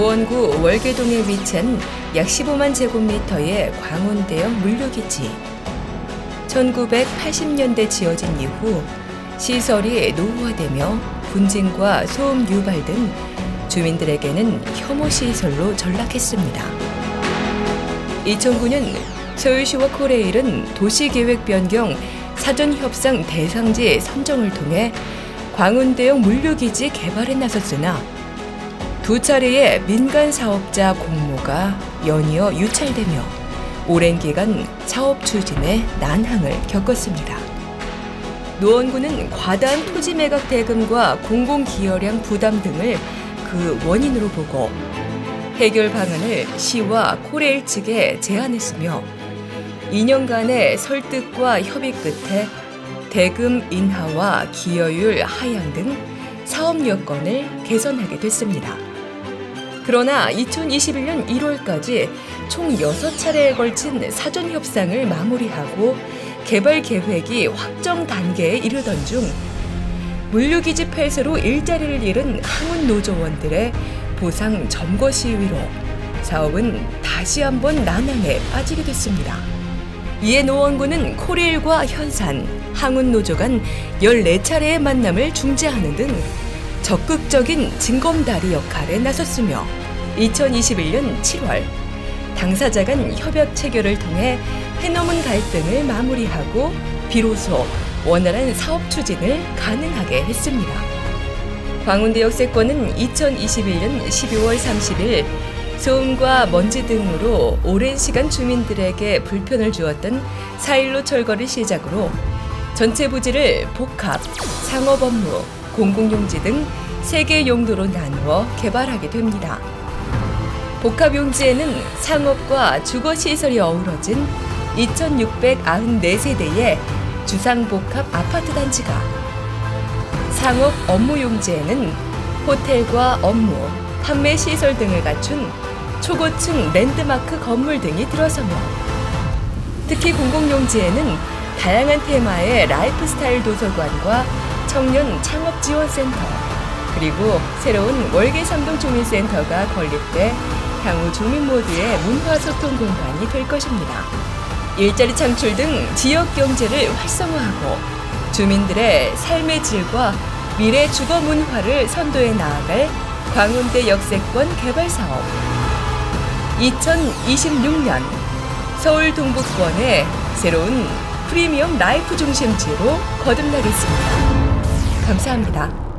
노원구 월계동에 위치한 약 15만 제곱미터의 광운대형 물류기지. 1980년대 지어진 이후 시설이 노후화되며 분진과 소음 유발 등 주민들에게는 혐오 시설로 전락했습니다. 2009년 서울시와 코레일은 도시계획 변경 사전 협상 대상지 선정을 통해 광운대형 물류기지 개발에 나섰으나 두 차례의 민간 사업자 공모가 연이어 유찰되며 오랜 기간 사업 추진에 난항을 겪었습니다. 노원구는 과다한 토지 매각 대금과 공공기여량 부담 등을 그 원인으로 보고 해결 방안을 시와 코레일 측에 제안했으며 2년간의 설득과 협의 끝에 대금 인하와 기여율 하향 등 사업 여건을 개선하게 됐습니다. 그러나 2021년 1월까지 총 6차례에 걸친 사전 협상을 마무리하고 개발 계획이 확정 단계에 이르던 중 물류기지 폐쇄로 일자리를 잃은 항운 노조원들의 보상 점거 시위로 사업은 다시 한번 난항에 빠지게 됐습니다. 이에 노원구는 코레일과 현산, 항운 노조 간 14차례의 만남을 중재하는 등 적극적인 징검다리 역할에 나섰으며 2021년 7월 당사자 간 협약 체결을 통해 해넘은 갈등을 마무리하고 비로소 원활한 사업 추진을 가능하게 했습니다. 광운대 역 세권은 2021년 12월 30일 소음과 먼지 등으로 오랜 시간 주민들에게 불편을 주었던 4일로 철거를 시작으로 전체 부지를 복합, 상업 업무, 공공용지 등 세 개 용도로 나누어 개발하게 됩니다. 복합 용지에는 상업과 주거 시설이 어우러진 2,694세대의 주상복합 아파트 단지가 상업 업무 용지에는 호텔과 업무, 판매 시설 등을 갖춘 초고층 랜드마크 건물 등이 들어서며 특히 공공용지에는 다양한 테마의 라이프스타일 도서관과 청년 창업 지원센터 그리고 새로운 월계삼동 주민센터가 건립돼 향후 주민 모두의 문화 소통 공간이 될 것입니다. 일자리 창출 등 지역 경제를 활성화하고 주민들의 삶의 질과 미래 주거 문화를 선도해 나아갈 광운대 역세권 개발 사업 2026년 서울 동북권의 새로운 프리미엄 라이프 중심지로 거듭나겠습니다. 감사합니다.